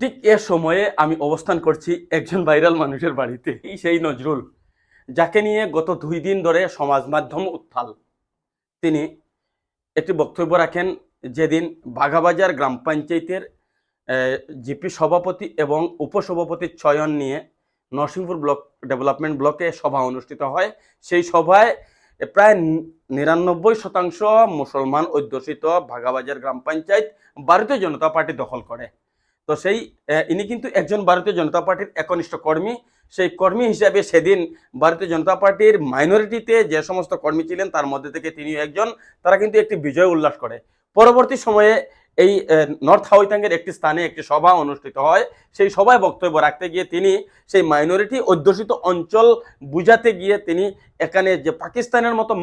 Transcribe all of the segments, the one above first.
ঠিক এ সময়ে আমি অবস্থান করছি একজন ভাইরাল মানুষের বাড়িতে। সেই নজরুল, যাকে নিয়ে গত দুই দিন ধরে সমাজ মাধ্যম উত্থাল। তিনি একটি বক্তব্য রাখেন যেদিন বাঘাবাজার গ্রাম পঞ্চায়েতের জিপি সভাপতি এবং উপসভাপতির চয়ন নিয়ে নরসিংপুর ব্লক, ডেভেলপমেন্ট ব্লকে সভা অনুষ্ঠিত হয়। সেই সভায় প্রায় নিরানব্বই শতাংশ মুসলমান অধ্যুষিত ভাগাবাজার গ্রাম পঞ্চায়েত, ভারতীয় জনতা পার্টি দখল করে। তো সেই ইনি কিন্তু একজন ভারতীয় জনতা পার্টির একনিষ্ঠ কর্মী। সেই কর্মী হিসাবে সেদিন ভারতীয় জনতা পার্টির মাইনরিটিতে যে সমস্ত কর্মী ছিলেন, তার মধ্যে থেকে তিনি একজন। তারা কিন্তু একটি বিজয় উল্লাস করে। পরবর্তী সময়ে এই নর্থ হাউইতাঙ্গের একটি স্থানে একটি সভা অনুষ্ঠিত হয়। সেই সভায় বক্তব্য রাখতে গিয়ে তিনি সেই মাইনরিটি অধ্যুষিত অঞ্চল বুঝাতে গিয়ে তিনি এখানে যে পাকিস্তানের মতো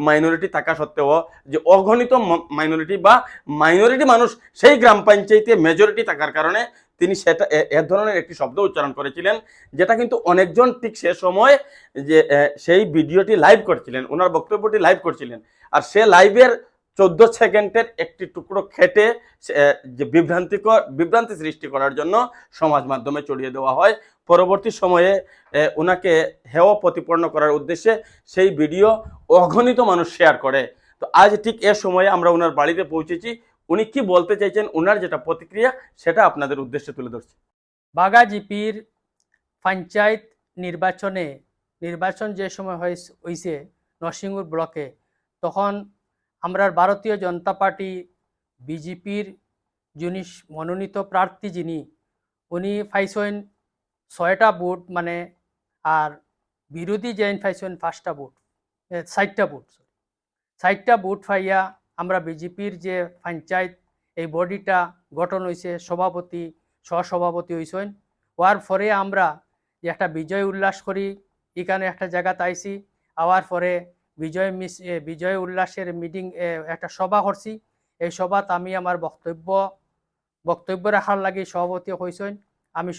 মাইনরিটি থাকা সত্ত্বেও যে অগণিত মাইনরিটি বা মাইনরিটি মানুষ সেই গ্রাম পঞ্চায়েতে মেজরিটি থাকার কারণে তিনি সেটা, এ- ধরনের একটি শব্দ উচ্চারণ করেছিলেন, যেটা কিন্তু অনেকজন ঠিক সে সময় যে সেই ভিডিওটি লাইভ করছিলেন, ওনার বক্তব্যটি লাইভ করছিলেন। আর সে লাইভের চোদ্দ সেকেন্ডের একটি টুকরো খেটে যে বিভ্রান্তিকর বিভ্রান্তি সৃষ্টি করার জন্য সমাজ মাধ্যমে চড়িয়ে দেওয়া হয়। পরবর্তী সময়ে ওনাকে হেয় প্রতিপন্ন করার উদ্দেশ্যে সেই ভিডিও অগণিত মানুষ শেয়ার করে। তো আজ ঠিক এ সময়ে আমরা ওনার বাড়িতে পৌঁছেছি। উনি কি বলতে চাইছেন ওনার যেটা প্রতিক্রিয়া, সেটা আপনাদের উদ্দেশ্যে তুলে ধরছি। বাগা জিপির পঞ্চায়েত নির্বাচনে, নির্বাচন যে সময় হয়েছে নরসিংপুর ব্লকে, তখন আমরা ভারতীয় জনতা পার্টি বিজেপির যিনি মনোনীত প্রার্থী যিনি উনি পাইছেন ছয়টা বুট মানে আর বিরোধী জেন পাইছেন পাঁচটা ভোট এ, ষাটটা ভোট ষাটটা ভোট পাইয়া আমরা বিজেপির যে পঞ্চায়েত এই বডিটা গঠন হয়েছে সভাপতি সহসভাপতি হয়েছেন হওয়ার পরে আমরা একটা বিজয় উল্লাস করি এখানে একটা জায়গাতে আইছি আওয়ার পরে বিজয় মিস বিজয় উল্লাসের মিটিং একটা সভা করছি। এই সভাত আমি আমার বক্তব্য বক্তব্য রাখার লাগে সভাপতি হয়েছেন আমি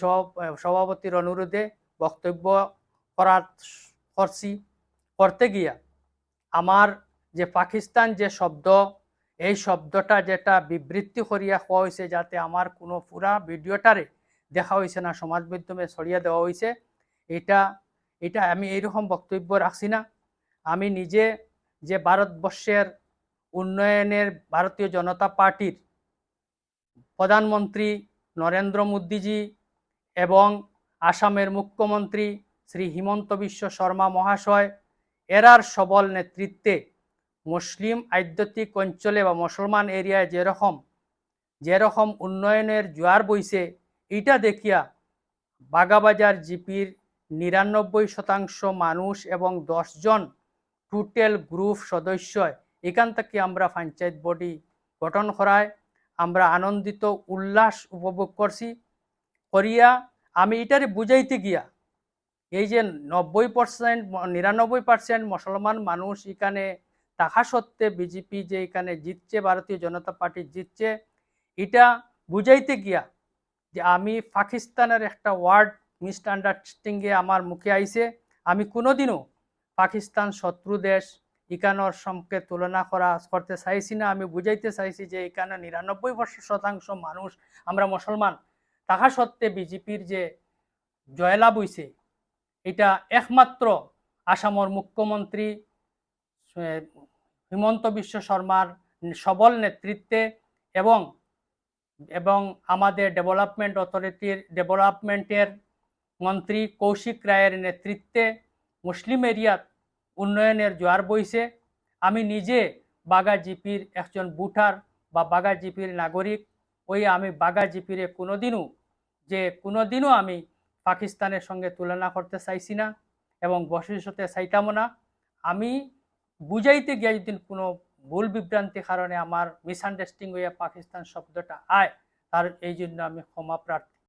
সভাপতির অনুরোধে বক্তব্য করার করছি। করতে গিয়া আমার যে পাকিস্তান যে শব্দ, এই শব্দটা যেটা বিবৃতি করিয়া হওয়া হয়েছে যাতে আমার কোনো পুরা ভিডিওটারে দেখা হয়েছে না, সমাজ মাধ্যমে ছড়িয়ে দেওয়া হয়েছে এটা এটা আমি এইরকম বক্তব্য রাখছি না। আমি নিজে যে ভারতবর্ষের উন্নয়নের ভারতীয় জনতা পার্টির প্রধানমন্ত্রী নরেন্দ্র মোদীজি এবং আসামের মুখ্যমন্ত্রী শ্রী হিমন্ত বিশ্ব শর্মা মহাশয়, এরার সবল নেতৃত্বে মুসলিম আধ্যাত্মিক অঞ্চলে বা মুসলমান এরিয়ায় যেরকম যেরকম উন্নয়নের জোয়ার বইছে, এটা দেখিয়া বাগাবাজার জিপির নিরানব্বই শতাংশ মানুষ এবং দশজন টোটাল গ্রুপ সদস্য এখান থেকে আমরা পঞ্চায়েত বডি গঠন করায়, আমরা আনন্দিত, উল্লাস উপভোগ করছি, করিয়া আমি এটারে বুঝাইতে গিয়া, এই যে নব্বই পার্সেন্ট নিরানব্বই পার্সেন্ট মুসলমান মানুষ এখানে থাকা সত্ত্বে বিজেপি যে এখানে জিতছে, ভারতীয় জনতা পার্টি জিতছে, এটা বুঝাইতে গিয়া যে আমি পাকিস্তানের একটা ওয়ার্ড মিসআন্ডারস্ট্যান্ডিংয়ে আমার মুখে আইছে, আমি কোনোদিনও পাকিস্তান শত্রু দেশ, ইকানোর সঙ্গে তুলনা করা করতে চাইছি না। আমি বুঝাইতে চাইছি যে এখানে নিরানব্বই শতাংশ মানুষ আমরা মুসলমান। তাহা সত্ত্বে বিজেপির যে জয়লাভ হইছে, এটা একমাত্র আসামর মুখ্যমন্ত্রী হিমন্ত বিশ্ব শর্মার সবল নেতৃত্বে এবং এবং আমাদের ডেভেলপমেন্ট অথরিটির, ডেভেলপমেন্টের মন্ত্রী কৌশিক রায়ের নেতৃত্বে মুসলিম এরিয়াত উন্নয়নের জোয়ার বইছে। আমি নিজে বাগা জিপির একজন বুটার বা বাগা জিপির নাগরিক। ওই আমি বাগা জিপিরে কোনোদিনও, যে কোনোদিনও আমি পাকিস্তানের সঙ্গে তুলনা করতে চাইছি না এবং ভবিষ্যতে চাইতামও না। আমি বুঝাইতে গিয়ে যদি কোনো ভুল বিভ্রান্তির কারণে আমার মিসআন্ডারস্ট্যান্ডিং হয়ে পাকিস্তান শব্দটা আয়, তার এই জন্য আমি ক্ষমা প্রার্থী